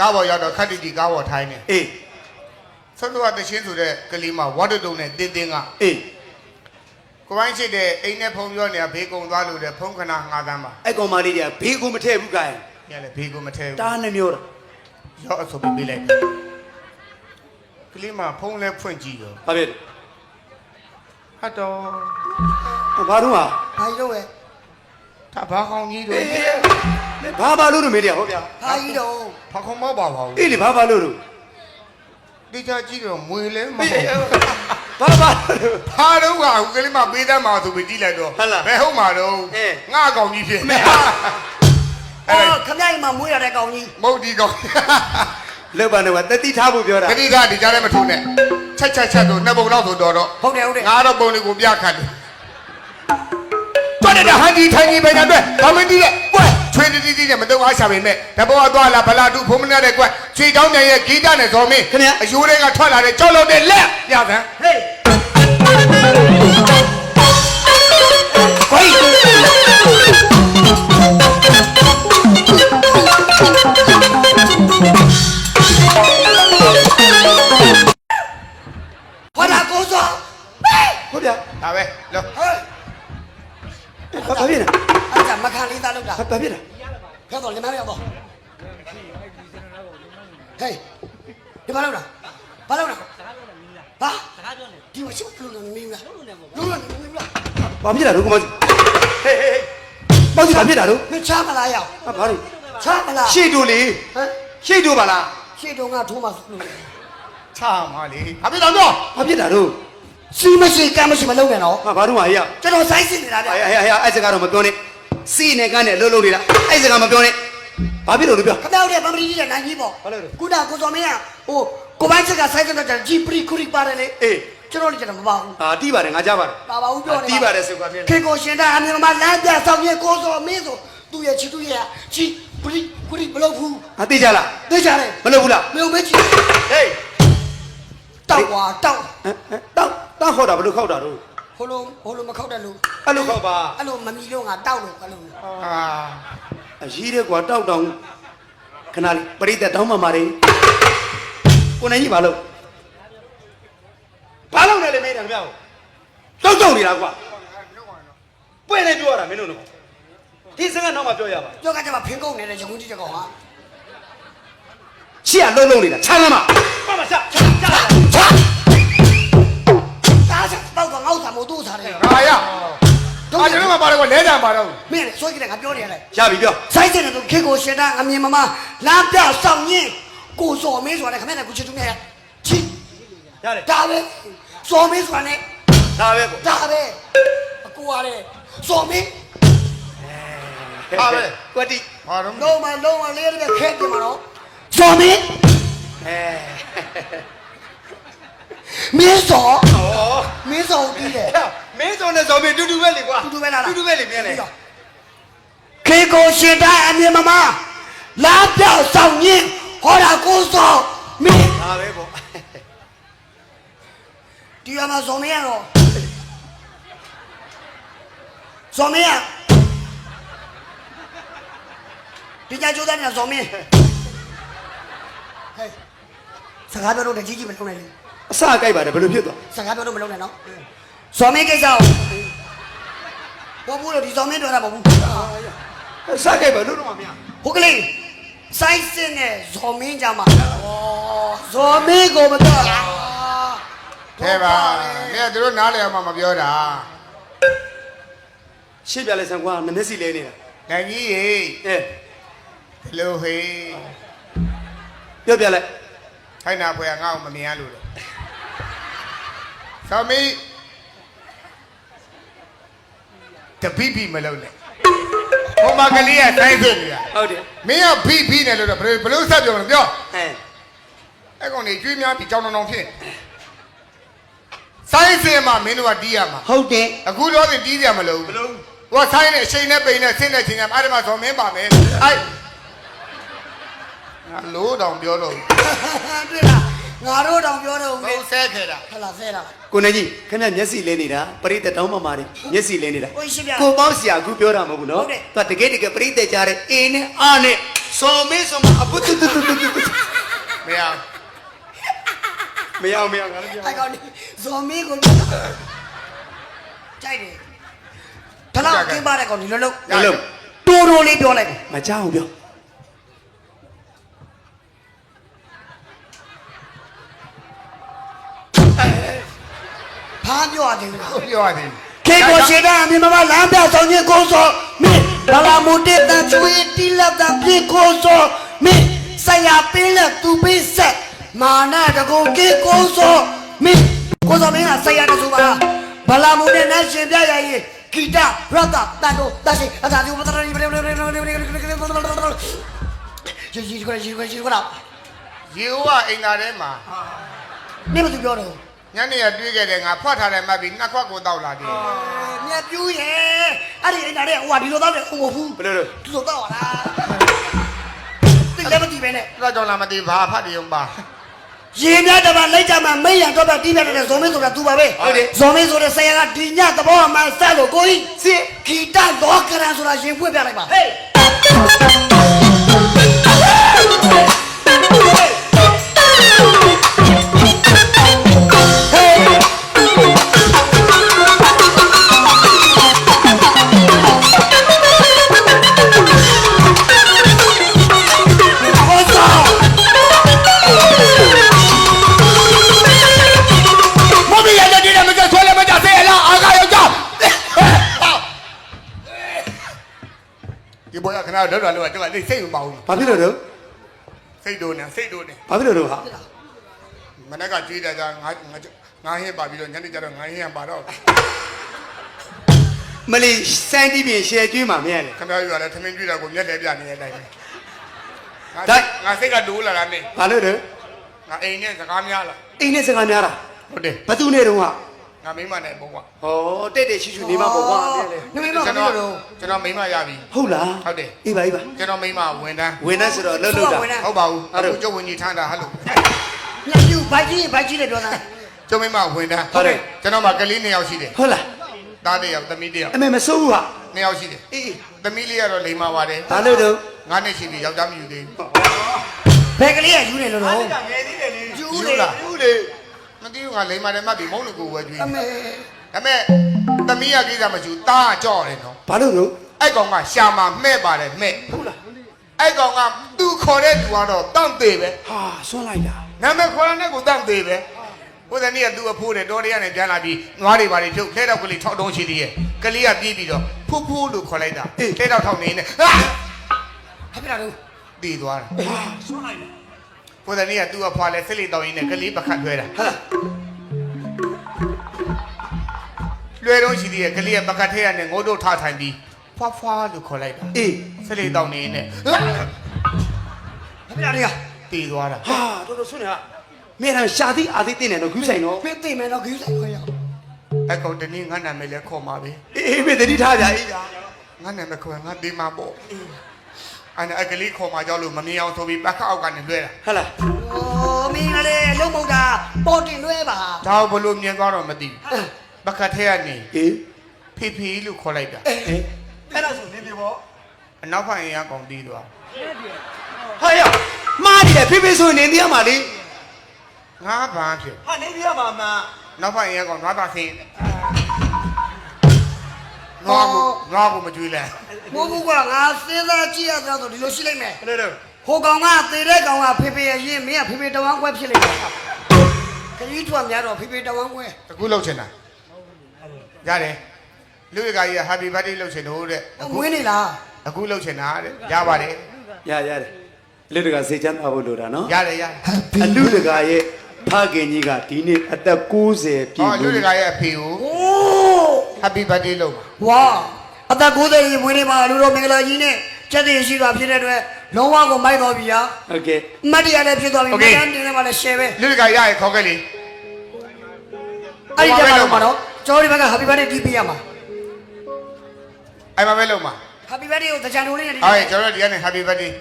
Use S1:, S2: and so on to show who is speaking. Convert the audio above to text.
S1: ကားပေါ်ရောက်တော့ခက်တီတီကားပေါ်ထိုင်းနေ
S2: အေး
S1: ဆုံးတော့တချင်းဆိုတဲ့ကလေးမဝတ်တုံနဲ့တင်းတင်းက
S2: အေး
S1: ကိုပိုင်းရှိတဲ့အိမ်နဲ့ဖုံပြောနေတာဘေးကုံသွားလို့တဲ့ဖုံခဏငါးသမ်းပါ
S2: အဲ့ကောင်မလေးတွေကဘေးကိုမထည့်ဘူးကိုင်
S1: ညလည်းဘေးကုံမထဲဘူး
S2: တားနဲ့မျိုးတာ
S1: ရောအဆုပ်ပေးလိုက်တယ်ကလေးမဖုံလဲဖွင့်ကြည့်ရော
S2: ဘာဖြစ်
S1: ဟတ်တော်
S2: လဲဘာတော့ဟာ
S3: ဘာကြီးတော့လဲ
S1: ဒါဘာကောင်းကြီးတို့
S2: ဘာဘာလို့လို့မေးတယ်ဟောဗျာ
S3: ဘာကြီးတော့
S1: ဘာခုံမပါပါဘူး
S2: အေးလေဘာဘာလို့လို့
S1: တိကျကြည့်တော့မွေလဲမ
S2: အေး
S1: ဟုတ်
S2: ဘာဘာလို့
S1: ဘာတော့ကကလေးမပေးတတ်မှာဆိုပြီးတီးလိုက်တော့
S2: ဟုတ်လား
S1: ဘယ်ဟုတ်မှာတော့
S2: အေး
S1: ငါကောင်ကြီးဖြစ်
S2: မဲ
S1: အဲ့
S3: အော်ခမကြီးမှာမွေးရတဲ့ကောင်ကြီး
S1: မဟုတ်ဒီကောင်
S2: လောက်ပါနဲ့ကတတိထားဖို့ပြောတာ
S1: တတိသားဒီကြားထဲမထိုးနဲ့ချက်ချက်ချက်ဆိုနှစ်ပုံလောက်ဆိုတော့တော့
S3: ဟုတ်တယ်ဟုတ်တယ်
S1: ငါတော့ပုံလေးကိုပြခတ်တယ်တော်တယ်ဟန်ဒီထိုင်ကြီးပဲတဲ့အတွက်ဘာမင်းကြီးရဲ့ကွက် ချွေတီတီတီနဲ့မတုံအားရှာပေမဲ့တဘောသွားလာဗလာတုဖုံးမနဲ့တဲ့ကွက်ချွေတောင်းမြန်ရဲ့ဂီတနဲ့ဇော်မင်း
S2: ခင်ဗျာ
S1: အယိုးတွေကထွက်လာတဲ့ကြောက်လို့တဲ့လက်ပြသန်း
S3: ဟေး ကိုကြီး
S1: ဒီ
S2: ဘာလော
S3: က်တာ
S2: ဘာလော
S3: က်တာဘာဒီမရှိဘူးလို့မင်းလားလို့လို့မင်းလား
S2: ဘာဖြစ်လာတော့ကိုမကြီးဟေးဟေးဟေးမောင်ကြီးဘာဖြစ်လာတော့
S3: မချမလားရောက်
S2: ဟာဘာလို့
S3: ချမလား
S2: ရှေ့တို့လေ
S3: ဟမ်
S2: ရှေ့တို့ပါလား
S3: ရှေ့တုန်းကထိုးမှဆိုလို့
S1: ချမှာလေဟာပြီတော့တော့
S2: ဘာဖြစ်လာတော့
S3: စီမရှိကမ်းမရှိမလုံးနဲ့နော်
S2: ဟာဘာတော့ဟာရ
S3: ကျွန်တော်စိုက်စစ်နေတာဗျ
S2: အေးအေးအေးအဲ့စကားတော့မပြောနဲ့စီနဲ့ကန်းနဲ့လှုပ်လှုပ်နေတာအဲ့စကားမပြောနဲ့ ဘာဖြစ်လို့လဲပြော
S3: ခမောက်တဲ့ဗမရီကြီးတဲ့နိုင်ကြီးပေါ့
S2: ဘာလို့လဲ
S3: ကုနာကိုစောမင်းကဟိုကိုပိုင်းချက်ကစိုက်စစ်တော့ဂျီပရီခူရီပါတယ်လေ
S2: အေး
S3: ကျွန်တော်လည်းကျွန်တော်မပါဘူး
S2: အာတီးပါတယ်ငါကြားပါတယ်
S3: ပါပါဘူးပြောနေ
S2: တီးပါတယ်ဆိုကွာပြင်း
S3: ခေကိုရှင်တာအမြင်မှာလမ်းပြဆောင်ရင်ကိုစောမင်းဆိုသူ့ရဲ့ချီသူ့ရဲ့ချီပရီခူရီမလုပ်ဘူး
S2: ငါသိကြလား
S3: သိကြတယ်
S2: မလုပ်ဘူးလား
S3: မယုံမဲချီ
S2: ဟေး
S3: တောက်ွာတောက်
S2: ဟမ်ဟမ်တောက်တောက်ခေါ်တာဘယ်လိုခေါက်တာတော့
S3: ဟိုလိုဟိုလိုမခောက်တဲ့လူ
S2: အဲ့လိုခေါက်ပါ
S3: အဲ့လိုမမီလို့ငါတောက်လို့အဲ့လို
S1: ဟာ
S2: အရေးတဲ့ကွာတောက်တောင်ခဏလေးပရိသတ်တောင်းမှမာတယ်ကိုနိုင်ကြီးဘာလို့ဘာလို့လဲလေမေးတယ်ခင်ဗျာတောက်တောက်နေတာကွာပွင့်နေပြောရတာမင်းတို့တော့ဒီစကားတော့မပြောရပါ
S3: ကြောက်ကကြမှာဖင်ကုန်နေတဲ့ရငုံကြီးတကောင်ဟာ
S2: ရှေ့ကလှုပ်လှုပ်နေတာချမ်းလမ်းမမမချချချ
S3: တားစားတောက်ကငေါ့စာမို့သူ့စားတယ်
S1: ဟာရ တော့ကျွန်တော်မှပါတယ်ကွာလဲကြံပါတော့
S3: မင်းလေဆွဲကြည့်တယ်ငါပြောနေရတယ်
S2: ရပြီပြော
S3: စိုက်တဲ့သူခေကိုရှင်တာအမြင်မမလာပြဆောင်ရင်ကိုစော်မင်းဆိုတာခမနဲ့ကိုချစ်သူနဲ့ချီ
S2: ရတယ်
S3: ဒါပဲစော်မင်းဆိုတာနဲ့
S2: ဒါပဲပေါ့
S3: ဒါပဲအကူရတဲ့စော်မင်း
S1: ဟာပဲ
S2: ကွတိ
S1: ဟာတော့
S3: လုံးမလုံးမလေးတဲ့ခဲပြင်မှာတော့စော်မင်း
S2: အဲ
S3: မင်းစော်
S2: ဩ
S3: မင်းစော်ပြီးတယ်
S2: မင်းစုံနဲ့ဇော်မင်းတူတူပဲလေကွာ
S3: တူတူပဲလား
S2: တူတူပဲလေမြင်လေ
S3: ခေကိုရှင်တာအမြင်မမလာပြဆောင်ရင်ဟောတာကိုစော်မင်း
S2: ဒါပဲပေါ့
S3: ဒီမှာစော်မင်းရတော့စော်မင်းရဒီကြကြိုးသားနေတာစော်မင်းဟဲ့စကားပြောတော့တကြီးကြီးမလုံးနဲ့လေ
S2: အစကြိုက်ပါတယ်ဘယ်လိုဖြစ်သွား
S3: စကားပြောတော့မလုံးနဲ့နော် စော်မင်းကိစ္စကိုဘောဘူးလို့ဒီစော်မင်းပြောတာမဟုတ်ဘူး
S2: အစကြိုက်ပါလို့တော့မမြင်
S3: ဟုတ်ကလေးစိုက်စင်းနဲ့ဇော်မင်းကြမှာဩဇော်မင်းကိုမတော့
S1: ထဲပါမင်းကတို့နားလည်အောင်မပြောတာ
S2: ရှင်းပြလိုက်စမ်းကွာနမျက်စီလဲနေတာ
S1: နိုင်ကြီးရေ
S2: အဲ
S1: ဒီလိုဟေး
S2: ပြောပြလိုက်
S1: ထိုင်နာဖွယ်ငါ့ကိုမမြင်ရလို့လေသမီး တပိပိမလုံးနဲ့ဟိုမှာကလေးကတိုင်းဖြစ်နေတာ
S2: ဟုတ်တယ်
S1: မင်းကဖိဖိနဲ့လို့တော့ဘယ်လိုဘယ်လိုဆက်ပြောမလဲပြော
S2: အဲ
S1: အဲ့ကောင်နေကျွေးများပြီးကြောင်တောင်တောင်ဖြစ်ဆိုင်းစင်မှာမင်းတို့ကတီးရမှာ
S2: ဟုတ်တယ်
S1: အခုတော့တင်တီးကြမလို့
S2: ဘလို့
S1: ဟိုကဆိုင်းနဲ့အချိန်နဲ့ပိန်နဲ့ဆင်းနဲ့ချိန်နဲ့အဲ့ဒီမှာဇော်မင်းပါမယ်အဲ့ငါလို့တောင်ပြောတော့
S3: တွေ့လား ငါတို့တောင်ပြောတော့
S1: ဘုံဆဲခဲ့တာ
S3: ဟလာဆဲတာ
S2: ကိုနေကြီးခင်ဗျမျက်စိလဲနေတာပရိသတ်တောင်းမှမာတယ်မျက်စိလဲနေတာ
S3: ကိုရှင်းပြ
S2: ကိုပေါင်းစရာအခုပြောတာမဟုတ်ဘူးနော်
S3: ဟုတ်တယ်
S2: သူကတကယ်တကယ်ပရိသတ်ကြားတဲ့အင်းနဲ့အာနဲ့စော်မေးစော်မအပုတ်တူတူတူတူ
S1: အောင်
S2: မရအောင်မရအောင်ငါလည်းပြော
S3: အဲ့ကောင်ဇော်မင်းကိုကြိုက်တယ်ဒါတော့ကင်းပါတဲ့ကောင်ဒီလိုလုံး
S2: ရလုံး
S3: တိုးတိုးလေးပြောလိုက်တယ်
S2: မကြောက်အောင်ပြော
S3: ဘာပြောရသေးလဲ
S1: ဟုတ်ပြောရသေး
S3: ခေကိုရှိတာမြင်မမလမ်းပြောက်ဆောင်ခြင်းကိုစောမင်းဘာလာမူတဲ့တန်ချွေတီလက်တပြေကိုစောမင်းဆရာပင်းလက်သူပေးဆက်မာနာတကူကေကိုစောမင်းကိုစောမင်းကဆရာတဆူပါဘာလာမူတဲ့နတ်ရှင်ပြရရင်ဂီတရတတန်တို့တရှိအသာဒီဘတရရီဘရေဘရေဘရေဘရေဘရေဘရေဘရေဘရေဘရေဘရေရီရီခွရီရီခွရီခွ
S1: ရေဦးကအိမ်သားထဲမှာ
S3: နေမသူပြောတော့
S1: ညနေရတွေးခဲ့တယ်ငါဖွက်ထားတယ်မှတ်ပြီးနှစ်ခွက်ကိုတောက်လာတယ်
S3: မြတ်ပြူးရဲ့အဲ့ဒီအိမ်သားတဲ့ဟိုကဒီလိုတော့တယ်ဟိုမဟုတ်ဘူး
S2: ဘယ်လိုလဲ
S3: သူတို့တော့လားတိလည်းမကြည့်ပဲနဲ့
S1: အဲ့တော့ကြောင့်လာမသိဘာဖတ်တယ်ုံပါ
S3: ရေမြတ်တပါလိုက်ကြမှာမိရံတော့ပဲတီးပြတဲ့ဇော်မင်းဆိုတာသူပါပဲဇော်မင်းဆိုတဲ့ဆရာကဒီညသဘောအမှန်ဆက်လို့ကိုကြီးစစ်ဂီတလောကရန်ဆိုတာရင်ဖွင့်ပြလိုက်ပါဟေး
S1: ဒီဘောရခဏတော့တော့လို့တော့စိတ်မပေါဘူး
S2: ဘာဖြစ်လို့တော့
S1: စိတ်တို့နဲ့စိတ်တို့နဲ့
S2: ဘာဖြစ်လို့တော့ဟာ
S1: မနေ့ကကြွေးတယ်ကငါငါငါဟင်းပါပြီးတော့ညနေကျတော့ငါဟင်းပါတော့
S2: မလီစမ်းတီးပြင်ရှယ်ကျွေးမှာမရလေ
S1: ခင်ဗျားပြောတယ်သမင်းကြွေးတာကိုမျက်တယ်ပြနေတဲ့အတိုင်းပဲ
S2: ဒါ
S1: ငါစိတ်ကတိုးလာတာနဲ့
S2: ဘာလို့တော့
S1: ငါအိမ်နဲ့စကားများလာ
S2: အိမ်နဲ့စကားများတာ
S1: ဟုတ်တယ်
S2: ဘသူနဲ့တော့ဟာ
S1: ငါမိမနဲ့ပုံက
S2: ဟောတက်တက်ရှူရှူနေမှာပေါ့ကွာတဲ့လေ
S3: နမေမ
S1: ကျွန်
S3: ပြော
S1: တော်
S3: တော့
S1: ကျွန်တော်မိမရပြီ
S2: ဟုတ်လား
S1: ဟုတ်တယ်
S2: အေးပါအေးပါ
S1: ကျွန်တော်မိမဝန်တန်း
S2: ဝင်နေဆိုတော့လှုပ်လှုပ်တာ
S1: ဟုတ်ပါဘူး
S2: အဲ့ဒါ
S1: အခုကျုပ်ဝင်ကြီးထမ်းတာဟယ်လို
S3: လက်ယူဘိုက်ကြီးဘိုက်ကြီးလည်းပြောတာ
S1: ကျုပ်မိမဝန်တန်း
S2: ဟုတ်တယ်
S1: ကျွန်တော်မှကလေးနှစ်ယောက်ရှိတယ်
S2: ဟုတ်လား
S1: သားတစ်ယောက်သမီးတစ်ယောက်
S2: အမေမစိုးဘူးဟာ
S1: နှစ်ယောက်ရှိတယ်
S2: အေးအေး
S1: သမီးလေးကတော့လိမ္မာပါတယ်
S2: ဘာလို့တော့
S1: ငါနဲ့ရှိပြီယောက်ျားမယူသေးဘူး
S3: ဘယ်ကလေးကယူနေလို့တော့
S2: ငယ်သေးတယ်လေ
S3: ယူ
S1: ယူ
S3: နေ
S1: လား
S2: ဘူးလေ
S1: မသိဘူးငါလိမ္မာတယ်မှတ်ပြီမုန်းလူကိုဝယ်ကျွေး
S3: အမေ
S1: ဒါပေမဲ့သမီးကကိစ္စမရှိဘူးသားကကြောက်တယ်နော်
S2: ဘာလို့တော့
S1: အဲ့ကောင်ကရှာမှာမှဲ့ပါတယ်မှဲ့
S2: ဟုတ်လား
S1: အဲ့ကောင်ကသူ့ခေါ်တဲ့သူကတော့တန့်သေးပဲ
S2: ဟာဆွန့်လိုက်တာ
S1: နာမည်ခေါ်တဲ့ကိုတန့်သေးပဲဘုရားနေ့ကသူ့အဖိုးတယ်တော်တရားနဲ့ပြန်လာပြီးနွားတွေပါတွေဖြုတ်ခဲတော့ကလေးထောက်တုံးရှိသေးရဲ့ကလေးကပြေးပြီးတော့ဖူးဖူးလို့ခေါ်လိုက်တာခဲတော့ထောက်နေနေဟာ
S3: ဟဲ့ပြတာတော့
S1: တည်သွားတာ
S2: ဟာဆွန့်လိုက်တာ
S1: ဘုရားနေ့ကသူ့အဖွာလဲစစ်လေတောင်းရင်းနဲ့ကလေးပခတ်လွှဲတာ
S2: ဟာ
S1: လွှဲတော့ရှိသေးရဲ့ကလေးကပကတ်ထဲကနေငိုးတို့ထထိုင်ပြီးဖွာဖွာလို့ခေါ်လိုက်တာ
S2: အေး
S1: စစ်လေတောင်းနေနေ
S3: ဟဲ့ပြတာတွေက
S1: တည်သွားတာ
S2: ဟာတော်တော်ဆွန့်နေဟာမင်းကရှာသည်အာသည်တင်တယ်တော့ဂူးဆိုင်တော့
S3: ဖေးသိမယ်တော့ဂယူဆိုင်ခွင့်ရ
S1: အဲ့ကောင်တနည်းငါနာမည်လဲခေါ်မှာပဲ
S2: အေးအေးမေတတိထားကြအေးကြာ
S1: ငါနာမည်ခေါ်ရင်ငါတေးမှာပေါ့အဲ့ ဒါအကလေးခေါ်မှာကြောက်လို့မမြင်အောင်ဆိုပြီးပကတ်အောက်ကနေလွှဲတာ
S2: ဟဟလား
S3: โอ้မင်းကလည်းလုံးမုတ်တာပေါ်တင်လွဲပါ
S1: ဒါဘလို့မြင်သွားတော့မသိဘူးပကတ်ထဲကနေ
S2: အေး
S1: ဖေဖေလို့ခေါ်လိုက်တာ
S2: အေးအဲ့ဒါဆိုနေပြီပေါ့
S1: အနောက်ဖိုင်ရကောင်တီးသွား
S2: ဟာရမားတယ်ဖေဖေဆိုနေသေးရမှာလေ
S1: ငါဘာဖြစ်
S2: ဟာနေသေးရမှာမ
S1: နောက်ဖိုင်ရကောင်ငါသာဆင်း ငါကိုငါကိုမကြွေးလဲ
S3: ဘိုးဘုကငါစဉ်းစားကြည့်ရတော့ဒီလိုရှိလိုက်မယ်
S2: ဘယ်လိုလဲ
S3: ဟိုကောင်ကသေတဲ့ကောင်ကဖေဖေရရင်မင်းကဖေဖေတဝမ်းခွဲဖြစ်လိမ့်မယ်ခရီးထွက်များတော့ဖေဖေတဝမ်းခွဲ
S1: တကူလောက်ချင်တာရတယ်လူရကကြီးက happy birthday လောက်ချင်တော့တဲ့
S3: မွေးနေလား
S1: အခုလောက်ချင်တာတဲ့ရပါတယ်
S2: ရရတယ်လူတကာစေချမ်းသာဖို့လိုတာနော်
S1: ရတယ်ရတယ်
S2: အလူတကာရဲ့ဖခင်ကြီးကဒီနေ့အသက်60ပြည့်
S1: ဟောလူရကရဲ့အဖေကို
S3: โอ้
S1: happy birthday လုပ်ပါ
S3: ဝါအသက်90ရေမွေးနေပါလူတော်မင်္ဂလာကြီးနဲ့စက်တည်ရှိတာဖြစ်တဲ့အတွက်လုံးဝကိုမိုက်တော်ပြီဟာ
S2: โอเค
S3: မတ်တရားလည်းဖြစ်သွားပြီမတန်းတင်လည်းမလည်း share ပဲ
S1: လူရကရရဲ့ခေါ်ခဲ့လေ
S3: အဲ့ဒီကြမှာတော့ကျော်ဒီဘက်က happy birthday တီးပေးရမှာ
S1: အဲ့မှာပဲလုပ်မှာ
S3: happy birthday ကိုတကြံတိုးလေးနဲ့တီး
S1: အဲ့ကျွန်တော်တို့ဒီကနေ happy birthday